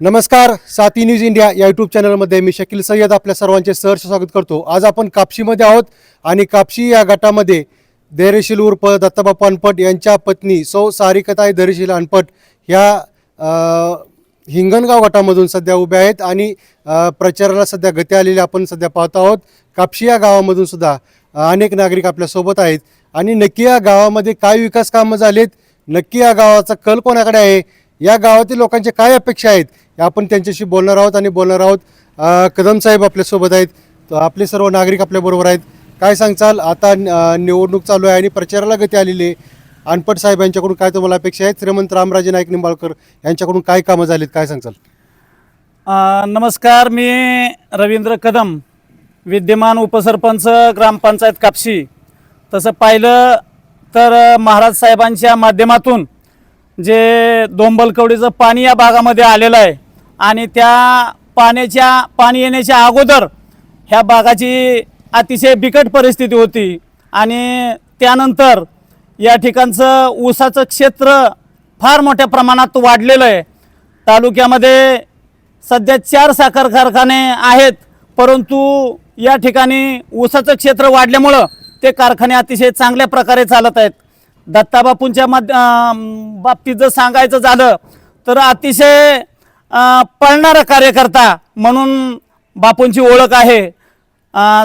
नमस्कार साती news India या यूट्यूब चॅनलमध्ये मी शकील सय्यद आपल्या सर्वांचे सहर्ष स्वागत करतो. आज आपण कापशीमध्ये आहोत आणि कापशी या गटामध्ये धैर्यशील उर्फ दत्ताबाप्पा अनपट यांच्या पत्नी सौ सारिकताई धैर्यशील अनपट ह्या हिंगणगाव गटामधून सध्या उभ्या आहेत आणि प्रचाराला सध्या गती आलेली आपण सध्या पाहत आहोत. कापशी या गावामधून सुद्धा अनेक नागरिक आपल्यासोबत आहेत. आणि नक्की या गावामध्ये काय विकास कामं झालेत? नक्की या गावाचा कल कोणाकडे आहे? या गावातील लोकांच्या काय अपेक्षा आहेत आपण त्यांच्याशी बोलणार आहोत आणि बोलणार आहोत कदम साहेब आपल्यासोबत आहेत. आपले सर्व नागरिक आपल्याबरोबर आहेत. काय सांगचाल आता निवडणूक चालू आहे आणि प्रचाराला गती आलेली आहे. अनपट साहेब यांच्याकडून काय तुम्हाला अपेक्षा आहेत? श्रीमंत रामराजे नाईक निंबाळकर यांच्याकडून काय कामं झालीत काय सांगचाल नमस्कार मी रवींद्र कदम विद्यमान उपसरपंच ग्रामपंचायत कापशी. तसं पाहिलं तर महाराज साहेबांच्या माध्यमातून जे दोंबलकवडीचं पाणी या भागामध्ये आलेलं आहे आणि त्या पाण्याच्या पाणी येण्याच्या अगोदर ह्या भागाची अतिशय बिकट परिस्थिती होती आणि त्यानंतर या ठिकाणचं ऊसाचं क्षेत्र फार मोठ्या प्रमाणात वाढलेलं आहे. तालुक्यामध्ये सध्या चार साखर कारखाने आहेत परंतु या ठिकाणी ऊसाचं क्षेत्र वाढल्यामुळं ते कारखाने अतिशय चांगल्या प्रकारे चालत आहेत. दत्ताबापूंच्या मध बाबतीत जर सांगायचं झालं तर अतिशय पळणारा कार्यकर्ता म्हणून बापूंची ओळख आहे.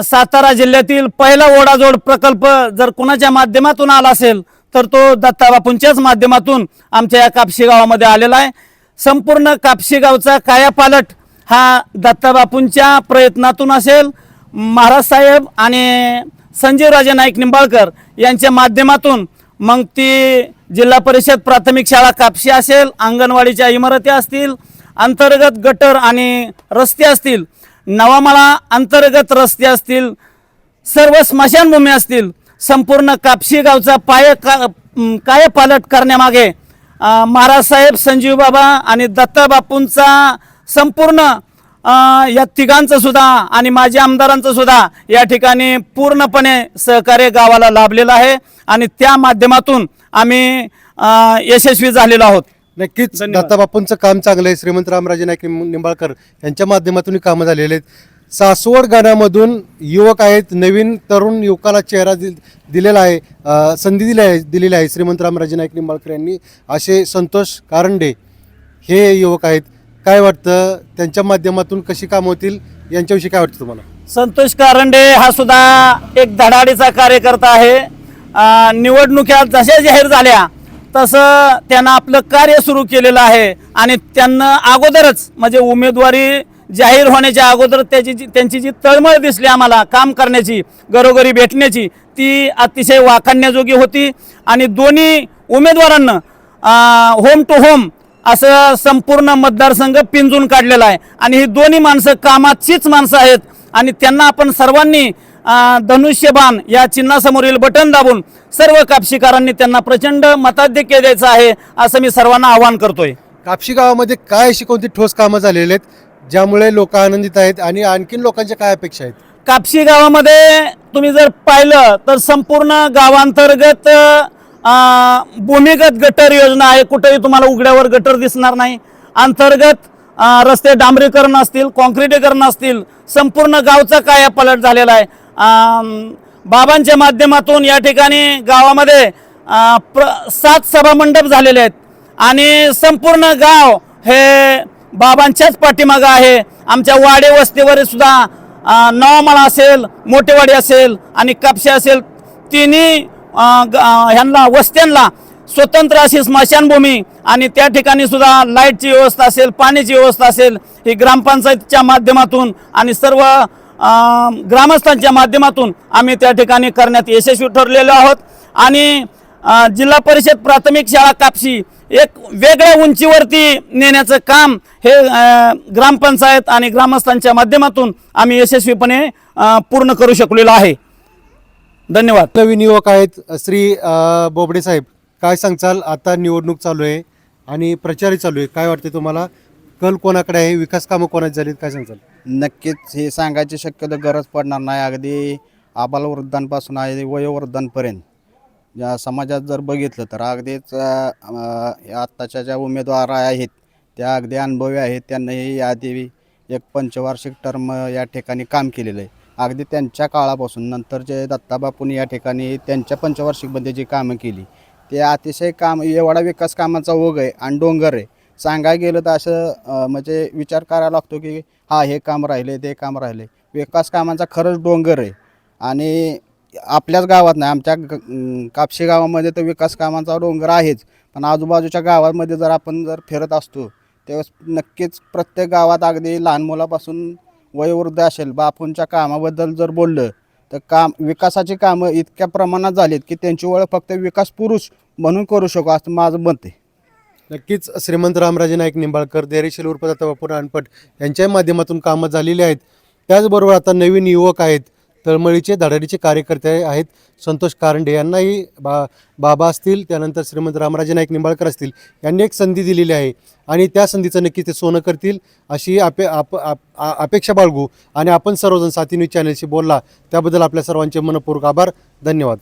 सातारा जिल्ह्यातील पहिला ओढाजोड प्रकल्प जर कुणाच्या माध्यमातून आला असेल तर तो दत्ताबापूंच्याच माध्यमातून आमच्या या कापशी गावामध्ये आलेला आहे. संपूर्ण कापशी गावचा कायापालट हा दत्ताबापूंच्या प्रयत्नातून असेल. महाराज साहेब आणि संजीवराजे नाईक निंबाळकर यांच्या माध्यमातून मग ती जिल्हा परिषद प्राथमिक शाळा कापशी असेल अंगणवाडीच्या इमारती असतील अंतर्गत गटर आणि रस्ते असतील नवामाळा अंतर्गत रस्ते असतील सर्व स्मशानभूमी असतील संपूर्ण कापशी गावचा पाय का कायपालट करण्यामागे महाराजसाहेब संजीवबाबा संजीव बाबा आणि दत्ता बापूंचा संपूर्ण या तिघांचं सुद्धा आणि माझ्या आमदारांचं सुद्धा या ठिकाणी पूर्णपणे सहकार्य गावाला लाभलेलं आहे. आणि त्या माध्यमातून आम्ही यशस्वी झालेलो आहोत. नक्कीच. दत्ताबापूंचं काम चांगलं आहे. श्रीमंत रामराजे नाईक निंबाळकर यांच्या माध्यमातून कामं झालेले आहेत. सासवड गाण्यामधून युवक आहेत. नवीन तरुण युवकाला चेहरा दि दिलेला आहे. संधी दिली आहे दिलेली आहे. श्रीमंत रामराजे नाईक निंबाळकर यांनी. असे संतोष कारंडे हे युवक आहेत. काय वाटतं? त्यांच्या माध्यमातून कशी काम होतील? यांच्याविषयी काय वाटतं तुम्हाला? संतोष कारंडे हा सुद्धा एक धडाडीचा कार्यकर्ता आहे. निवडणुक्या जशा जाहीर झाल्या तसं त्यांना आपलं कार्य सुरू केलेलं आहे. आणि त्यांना अगोदरच म्हणजे उमेदवारी जाहीर होण्याच्या अगोदर त्याची जी त्यांची जी तळमळ दिसली आम्हाला काम करण्याची घरोघरी भेटण्याची ती अतिशय वाखाणण्याजोगी होती. आणि दोन्ही उमेदवारांना होम टू होम असं संपूर्ण मतदारसंघ पिंजून काढलेला आहे. आणि ही दोन्ही माणसं कामाचीच माणसं आहेत. आणि त्यांना आपण सर्वांनी धनुष्यबाण या चिन्हासमोरील बटन दाबून सर्व कापशीकारांनी त्यांना प्रचंड मताधिक्य द्यायचं आहे असं मी सर्वांना आवाहन करतोय. कापशी गावामध्ये काय अशी कोणती ठोस कामं झालेली आहेत ज्यामुळे लोक आनंदित आहेत आणि आणखीन लोकांच्या काय अपेक्षा आहेत? कापशी गावामध्ये तुम्ही जर पाहिलं तर संपूर्ण गावांतर्गत भूमिगत गटर योजना आहे. कुठेही तुम्हाला उघड्यावर गटर दिसणार नाही. अंतर्गत रस्ते डांबरीकरण असतील कॉन्क्रिटीकरण असतील संपूर्ण गावचा कायापालट झालेला आहे. बाबांच्या माध्यमातून या ठिकाणी गावामध्ये प्र सात सभामंडप झालेले आहेत. आणि संपूर्ण गाव हे बाबांच्याच पाठीमागं आहे. आमच्या वाडे वस्तीवर सुद्धा अं, नवामाळा असेल मोठेवाडी असेल आणि कापशी असेल तिन्ही ह्यांना वस्त्यांना स्वतंत्र अशी स्मशानभूमी आणि त्या ठिकाणी सुद्धा लाईटची व्यवस्था असेल पाण्याची व्यवस्था असेल ही ग्रामपंचायतीच्या माध्यमातून आणि सर्व ग्रामस्थांच्या माध्यमातून आम्ही त्या ठिकाणी करण्यात यशस्वी ठरलेलो आहोत. आणि जिल्हा परिषद प्राथमिक शाळा कापशी एक वेगळ्या उंचीवरती नेण्याचं काम हे ग्रामपंचायत आणि ग्रामस्थांच्या माध्यमातून आम्ही यशस्वीपणे पूर्ण करू शकलेलो आहे. धन्यवाद. नवीन युवक आहेत श्री बोबडे साहेब. काय सांगचाल? आता निवडणूक चालू आहे आणि प्रचारही चालू आहे. काय वाटते तुम्हाला? कल कोणाकडे आहे? विकास कामं कोणाची झालीत? काय सांगचाल? नक्कीच हे सांगायची शक्यता गरज पडणार नाही. अगदी आबालवृद्धांपासून आहे वयोवृद्धांपर्यंत. या समाजात जर बघितलं तर अगदीच आत्ताच्या ज्या उमेदवार आहेत त्या अगदी अनुभवी आहेत. त्यांनाही याआधी एक पंचवार्षिक टर्म या ठिकाणी काम केलेलं आहे. अगदी त्यांच्या काळापासून नंतर जे दत्ताबापूंनी या ठिकाणी त्यांच्या पंचवार्षिकमध्ये जी कामं केली ते अतिशय काम एवढा विकास कामाचा ओघ आहे आणि डोंगर आहे. सांगायला गेलं तर असं म्हणजे विचार करायला लागतो की हा हे काम राहिले ते काम राहिले. विकास कामांचा खरंच डोंगर आहे. आणि आपल्याच गावात नाही आमच्या ग- कापशी गावामध्ये तर विकास कामांचा डोंगर आहेच. पण आजूबाजूच्या गावामध्ये जर आपण जर फिरत असतो तेव्हा नक्कीच प्रत्येक गावात अगदी लहान मुलापासून वयोवृद्ध असेल बापूंच्या कामाबद्दल जर बोललं तर काम विकासाची कामं इतक्या प्रमाणात झालीत की त्यांची ओळख फक्त विकास पुरुष म्हणून करू शकू असं माझं मत आहे. नक्कीच श्रीमंत रामराजे नाईक निंबाळकर धैर्यशील उर्फ दत्ताबापू रानपट यांच्या माध्यमातून कामं झालेली आहेत. त्याचबरोबर आता नवीन युवक आहेत तळमळीचे धडाडीचे कार्यकर्ते आहेत संतोष कारंडे. यांनाही बा बाबा असतील त्यानंतर श्रीमंत रामराजे नाईक निंबाळकर असतील यांनी एक संधी दिलेली आहे. आणि त्या संधीचं नक्की ते सोनं करतील अशी अपे आप आप- अपेक्षा बाळगू आणि आपण सर्वजण साथी न्यूज चॅनलशी बोलला. त्याबद्दल आपल्या सर्वांचे मनपूर्वक आभार. धन्यवाद.